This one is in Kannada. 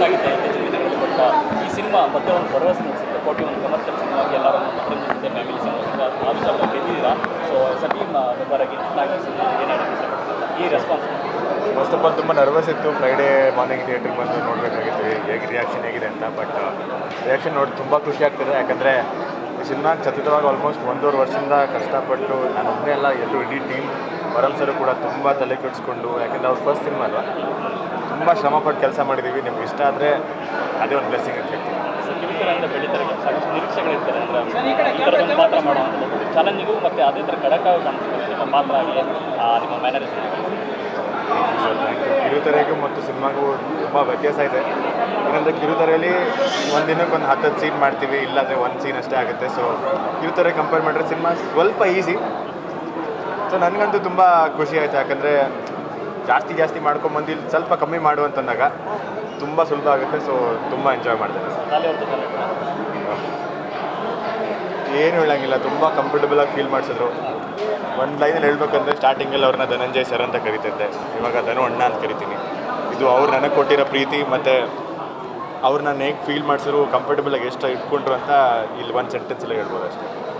ದಿನಗಳಲ್ಲಿ ಬಟ್ ಈ ಸಿನಿಮಾ ಮತ್ತೆ ಒಂದು ಭರವಸೆ ಮೂಡಿಸುತ್ತೆ. ಕೋಟಿ ಒಂದು ಕಮರ್ಷಿಯಲ್ ಸಿನಿಮಾಗಿ ಎಲ್ಲರನ್ನು ಮನರಂಜಿಸುತ್ತೆ ಫ್ಯಾಮಿಲಿ ಸಿನಿಮಾ ಆ ವಿಚಾರದಲ್ಲಿ ಗೆದ್ದಿದ್ದೀರಾ? So yes a team member ಆಗಿ ಚೆನ್ನಾಗಿ ಸಿನಿಮಾ ಈ ರೆಸ್ಪಾನ್ಸ್ ಫಸ್ಟ್ ಆಫ್ ಆಲ್ ತುಂಬ ನರ್ವಸ್ ಇತ್ತು. ಫ್ರೈಡೇ ಮಾರ್ನಿಂಗ್ ಥಿಯೇಟ್ರಿಗೆ ಬಂದು ನೋಡಬೇಕಾಗಿತ್ತು. ಹೇಗೆ ರಿಯಾಕ್ಷನ್ ಹೇಗಿದೆ ಅಂತ. ಬಟ್ ರಿಯಾಕ್ಷನ್ ನೋಡಿ ತುಂಬ ಖುಷಿ ಆಗ್ತಿದೆ. ಯಾಕಂದರೆ, ಈ ಸಿನಿಮಾ ಸತತವಾಗಿ ಆಲ್ಮೋಸ್ಟ್ ಒಂದೂವರೆ ವರ್ಷದಿಂದ ಕಷ್ಟಪಟ್ಟು ನಾನು ಒಬ್ಬನೇ ಎಲ್ಲ ಎಲ್ಲರೂ ಇಡೀ ಟೀಮ್ ಬರಲ್ಸರು ಕೂಡ ತುಂಬ ತಲೆ ಕೆಡಿಸ್ಕೊಂಡು, ಯಾಕಂದರೆ ಅವ್ರ ಫಸ್ಟ್ ಸಿನಿಮಾ ಅಲ್ವಾ? ತುಂಬ ಶ್ರಮಪಟ್ಟು ಕೆಲಸ ಮಾಡಿದ್ದೀವಿ ನಿಮ್ಗೆ ಇಷ್ಟ ಆದರೆ ಅದೇ ಒಂದು ಬ್ಲೆಸ್ಸಿಂಗ್ ಅಂತ ಹೇಳ್ತೀನಿ. ಅಂತ ಕಿರುತೆರೆಯಿಂದ ಬೆಳೀತಾರೆ ಸಾಕಷ್ಟು ನಿರೀಕ್ಷೆಗಳಿರ್ತಾರೆ ಅಂದರೆ ಈ ಥರದೊಂದು ಪಾತ್ರ ಮಾಡುವಂಥದ್ದು. ಚಾಲೆಂಜಿಗೂ ಮತ್ತು ಅದೇ ಥರ ಖಡಕ್ಕಾಗಿ ಕಾಣಿಸ್ತಾರೆ ನಿಮ್ಮ ಪಾತ್ರ ಆಗಲಿ ನಿಮ್ಮ ಕಿರುತೆರೆಗೂ ಮತ್ತು ಸಿನಿಮಾಗೂ ತುಂಬ ವ್ಯತ್ಯಾಸ ಇದೆ. ಏನಂದರೆ ಕಿರುತೆರೆಯಲ್ಲಿ ಒಂದು ದಿನಕ್ಕೆ ಒಂದು ಹತ್ತತ್ತು ಸೀನ್ ಮಾಡ್ತೀವಿ. ಇಲ್ಲಾಂದರೆ ಒಂದು ಸೀನ್ ಅಷ್ಟೇ ಆಗುತ್ತೆ. ಸೊ ಕಿರುತೆರೆ ಕಂಪೇರ್ ಮಾಡಿದ್ರೆ ಸಿನಿಮಾ ಸ್ವಲ್ಪ ಈಸಿ ಸೊ ನನಗಂತೂ ತುಂಬ ಖುಷಿ ಆಯಿತು. ಯಾಕಂದರೆ ಜಾಸ್ತಿ ಜಾಸ್ತಿ ಮಾಡ್ಕೊಂಬಂದು ಇಲ್ಲಿ ಸ್ವಲ್ಪ ಕಮ್ಮಿ ಮಾಡು ಅಂತಂದಾಗ ತುಂಬ ಸುಲಭ ಆಗುತ್ತೆ. ಸೊ ತುಂಬ ಎಂಜಾಯ್ ಮಾಡ್ತಾರೆ ಏನು ಹೇಳಂಗಿಲ್ಲ. ತುಂಬ ಕಂಫರ್ಟಬಲ್ ಆಗಿ ಫೀಲ್ ಮಾಡಿಸಿದ್ರು. ಒಂದು ಲೈನಲ್ಲಿ ಹೇಳ್ಬೇಕಂದ್ರೆ ಸ್ಟಾರ್ಟಿಂಗಲ್ಲಿ ಅವ್ರನ್ನ ಧನಂಜಯ್ ಸರ್ ಅಂತ ಕರಿತಿದ್ದೆ. ಇವಾಗ ಧನು ಅಣ್ಣ ಅಂತ ಕರಿತೀನಿ. ಇದು ಅವ್ರು ನನಗೆ ಕೊಟ್ಟಿರೋ ಪ್ರೀತಿ ಮತ್ತು ಅವ್ರು ನಾನು ಹೇಗೆ ಫೀಲ್ ಮಾಡಿಸಿದ್ರು ಕಂಫರ್ಟಬಲ್ ಆಗಿ ಎಷ್ಟು ಇಟ್ಕೊಂಡ್ರು ಅಂತ ಇಲ್ಲಿ ಒಂದು ಸೆಂಟೆನ್ಸಲ್ಲಿ ಹೇಳ್ಬೋದು ಅಷ್ಟೇ